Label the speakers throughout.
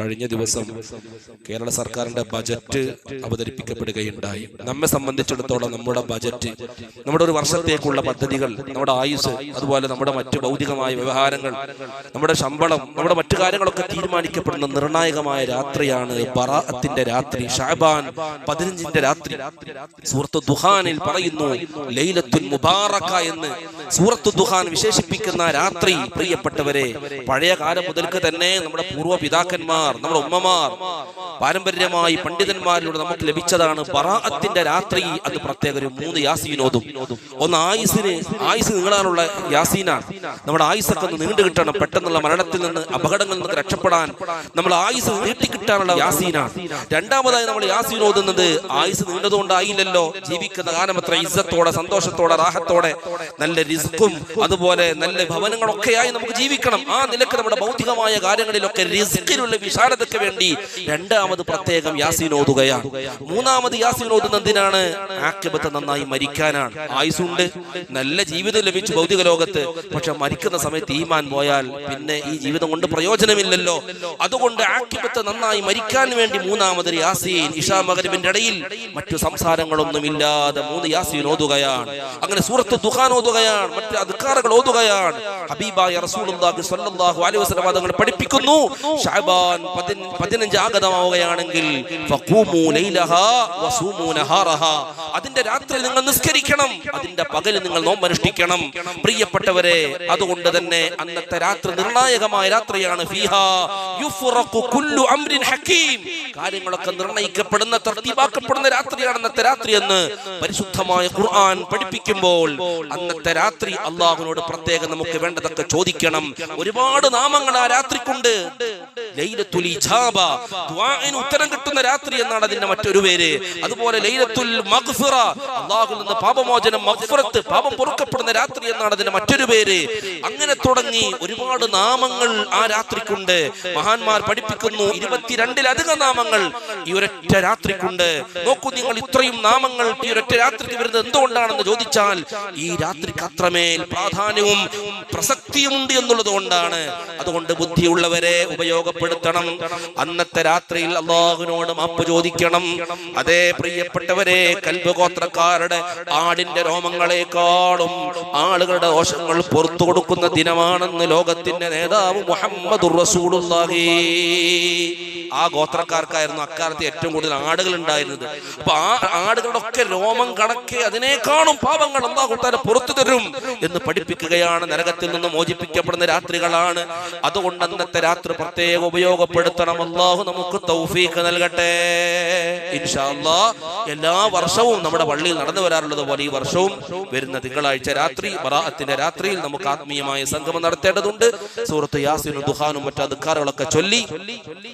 Speaker 1: കഴിഞ്ഞ ദിവസം കേരള സർക്കാരിന്റെ ബജറ്റ് അവതരിപ്പിക്കപ്പെടുകയുണ്ടായി. നമ്മെ സംബന്ധിച്ചിടത്തോളം നമ്മുടെ ബജറ്റ് നമ്മുടെ ഒരു വർഷത്തേക്കുള്ള പദ്ധതികൾ നമ്മുടെ ആയുസ് അതുപോലെ നമ്മുടെ മറ്റു ഭൗതികമായ വ്യവഹാരങ്ങൾ നമ്മുടെ ശമ്പളം നമ്മുടെ മറ്റു കാര്യങ്ങളൊക്കെ തീരുമാനിക്കപ്പെടുന്ന നിർണായകമായ രാത്രിയാണ് ബറാഅത്തിന്റെ രാത്രി. ഷാബാൻ പതിനഞ്ചിന്റെ രാത്രി. സൂറത്ത് ദുഹാനിൽ പറയുന്നു ലൈലത്തുൽ മുബാറക്ക എന്ന് സൂറത്ത് ദുഹാൻ വിശേഷിപ്പിക്കുന്ന രാത്രി. പ്രിയപ്പെട്ടവരെ പഴയ കാലം മുതൽക്ക് തന്നെ നമ്മുടെ പൂർവ പിതാക്കന്മാർ നമ്മുടെ ഉമ്മമാർ പാരമ്പര്യമായി പണ്ഡിതന്മാരിലൂടെ നമുക്ക് ലഭിച്ചതാണ് ബറാഅത്തിന്റെ രാത്രി അത് പ്രത്യേക ഒരു മൂന്ന് യാസീനോതും. ഒന്ന് ആയുസിന് ആയുസ് നീളാനുള്ള യാസീനാണ് നമ്മുടെ ആയുസൊക്കെ ഒന്ന് നീണ്ടു കിട്ടണം പെട്ടെന്നുള്ള മരണത്തിൽ നിന്ന് അപകടങ്ങളിൽ നിന്ന് രക്ഷപ്പെടാൻ നമ്മൾ ആയുസ് നീട്ടിക്കിട്ടാനുള്ള യാസീനാണ് രണ്ടാമതായി നമ്മൾ യാസീൻ ഓതുന്നത് ആയുസ് നീണ്ടതുകൊണ്ടായില്ലല്ലോ. ജീവിക്കുന്ന കാലം അത്ര ഇസ്സത്തോടെ സന്തോഷത്തോടെ റാഹത്തോടെ നല്ല റിസ്ക്കും അതുപോലെ നല്ല ഭവനങ്ങളൊക്കെയായി നമുക്ക് ജീവിക്കണം. ആ നിലയ്ക്ക് നമ്മുടെ ഭൗതികമായ കാര്യങ്ങളിലൊക്കെ റിസ്ക്കിലുള്ള വിശാലതയ്ക്ക് വേണ്ടി രണ്ടാമത് പ്രത്യേകം യാസീൻ ഓതുകയാണ്. മൂന്നാമത് യാസീൻ ഓതുന്നതിനാണ് ആക്യബത്ത് നന്നായി മരിക്കാനാണ്. ആയുസുണ്ട് നല്ല ജീവിതം ലഭിച്ചു ഭൗതിക ലോകത്ത്. പക്ഷെ മരിക്കുന്ന സമയത്ത് ഈമാൻ പോയാൽ പിന്നെ ഈ ജീവിതം കൊണ്ട് പ്രയോജനമില്ലല്ലോ. അതുകൊണ്ട് ആക്യബത്ത് നന്നായി മരിക്കാൻ വേണ്ടി മൂന്നാമത് യാസീൻ ഇഷാ മകരിബിന്റെ ഇടയിൽ മറ്റു സംസാരങ്ങളൊന്നും ഇല്ലാതെ മൂന്ന് യാസീൻ ഓതുകയാണ്. അങ്ങനെ സൂറത്ത് ദുഖാൻ ഓതുകയാണ് മറ്റു അധികാരങ്ങൾ ഓതുകയാണ്. ഹബീബായ സ്വല്ലല്ലാഹു അലൈഹി വസല്ലം പഠിപ്പിക്കുന്നു. ഷഅബാൻ പതിന- പതിനഞ്ച് ആഗതമാവുകയാണെങ്കിൽ അതിന്റെ രാത്രി നിങ്ങൾ നിസ്കരിക്കണം. അതിന്റെ പകൽ നിങ്ങൾ നോമ്പനുഷ്ഠിക്കണം. പ്രിയപ്പെട്ടവരെ അതുകൊണ്ട് തന്നെ അന്നത്തെ രാത്രി നിർണായകമായ രാത്രിയാണ് കാര്യങ്ങളൊക്കെ നിർണയിക്കപ്പെടുന്ന തർത്തീബാക്കപ്പെടുന്ന രാത്രിയാണ് അന്നത്തെ രാത്രി എന്ന് പരിശുദ്ധമായ ഖുർആൻ പഠിപ്പിക്കുമ്പോൾ അന്നത്തെ രാത്രി അള്ളാഹുവിനോട് പ്രത്യേകം നമുക്ക് വേണ്ടതൊക്കെ ചോദിക്കണം. ഒരുപാട് നാമങ്ങൾ ആ രാത്രിക്കുണ്ട്. ഉത്തരം കിട്ടുന്ന രാത്രി എന്നാണ് അതിന്റെ മറ്റൊരു പേര്. അതുപോലെ ലൈലത്തുൽ അള്ളാഹുവിൽ നിന്ന് പാപമോചനം മഫ്രത്ത് പാപം പൊറുക്കപ്പെടുന്ന രാത്രി എന്നാണ് അതിന്റെ മറ്റൊരു പേര്. അങ്ങനെ തുടങ്ങി ഒരുപാട് നാമങ്ങൾ ആ രാത്രിക്കുണ്ട്. മഹാന്മാർ പഠിപ്പിക്കുന്നു ഇരുപത്തിരണ്ടിലധികം നാമങ്ങൾ ഈ ഒരൊറ്റ രാത്രിക്കുണ്ട്. നോക്കൂ നിങ്ങൾ ഇത്രയും നാമങ്ങൾ ഈ ഒരൊറ്റ രാത്രിക്ക് വരുന്നത് എന്തുകൊണ്ടാണെന്ന് ചോദിച്ചാൽ ഈ രാത്രിക്ക് അത്രമേൽ പ്രാധാന്യവും പ്രസക്തിയുമുണ്ട് എന്നുള്ളത് കൊണ്ടാണ്. അതുകൊണ്ട് ബുദ്ധിയുള്ളവരെ ഉപയോഗപ്പെടുത്തണം. അന്നത്തെ രാത്രിയിൽ അള്ളാഹുവിനോട് മാപ്പ് ചോദിക്കണം. അതേ പ്രിയപ്പെട്ടവരെ കൽബഗോത്രക്കാരുടെ ആടിന്റെ രോമങ്ങളെക്കാളും ആളുകളുടെ ദോഷങ്ങൾ പുറത്തു കൊടുക്കുന്ന ദിനമാണെന്ന് ലോകത്തിന്റെ നേതാവ് മുഹമ്മദ് റസൂലുള്ളാഹി. ആ ഗോത്രക്കാർക്കായിരുന്നു അക്കാലത്ത് ഏറ്റവും കൂടുതൽ ആടുകൾ ഉണ്ടായിരുന്നത്. അപ്പൊ ആ ആടുകളുടെ ഒക്കെ രോമം കണക്കി അതിനേക്കാളും പാപങ്ങൾ കൂട്ടാരെ പുറത്തു തരും എന്ന് പഠിപ്പിക്കുകയാണ്. നരകത്തിൽ നിന്ന് മോചിപ്പിക്കപ്പെടുന്ന രാത്രികളാണ്. അതുകൊണ്ട് അന്നത്തെ രാത്രി പ്രത്യേകം ഉപയോഗപ്പെടുത്തണം. അള്ളാഹു നമുക്ക് തൗഫീഖ് നൽകട്ടെ. ഇൻഷാ അല്ലാ എല്ലാ വർഷവും നമ്മുടെ പള്ളിയിൽ നടന്നു വരാറുള്ളത് പോലെ ഈ വർഷവും വരുന്ന തിങ്കളാഴ്ച രാത്രി ബറാഅത്തിന്റെ രാത്രിയിൽ നമുക്ക് ആത്മീയമായ സംഗമം നടത്തേണ്ടതുണ്ട്. സൂറത്ത് യാസിനും ദുഹാനും മറ്റു അധികാരങ്ങളൊക്കെ ചൊല്ലി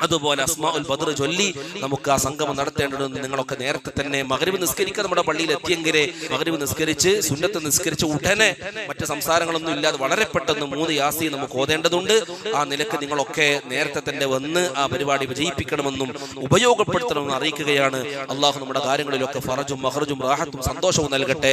Speaker 1: അതുപോലെ അസ്മാഉൽ ബദർ ചൊല്ലി നമുക്ക് ആ സംഗമം നടത്തേണ്ടതുണ്ട്. നിങ്ങളൊക്കെ നേരത്തെ തന്നെ മകരവ് നിസ്കരിക്കുക നമ്മുടെ പള്ളിയിൽ എത്തിയെങ്കിലേ മകരവ് നിസ്കരിച്ച് സുന്നത്ത് നിസ്കരിച്ച് ഉടനെ മറ്റ് സംസാരങ്ങളൊന്നും ഇല്ലാതെ വളരെ പെട്ടെന്ന് മൂന്ന് യാസി നമുക്ക് ഓതേണ്ടതുണ്ട്. ആ നിലയ്ക്ക് നിങ്ങളൊക്കെ നേരത്തെ തന്നെ വന്ന് ആ പരിപാടി വിജയിപ്പിക്കണമെന്നും ഉപയോഗപ്പെടുത്തണമെന്നും അറിയിക്കുകയാണ്. അള്ളാഹു നമ്മുടെ കാര്യങ്ങളിലൊക്കെ ഫറജും മഹറജും റാഹത്തും സന്തോഷവും നൽകട്ടെ.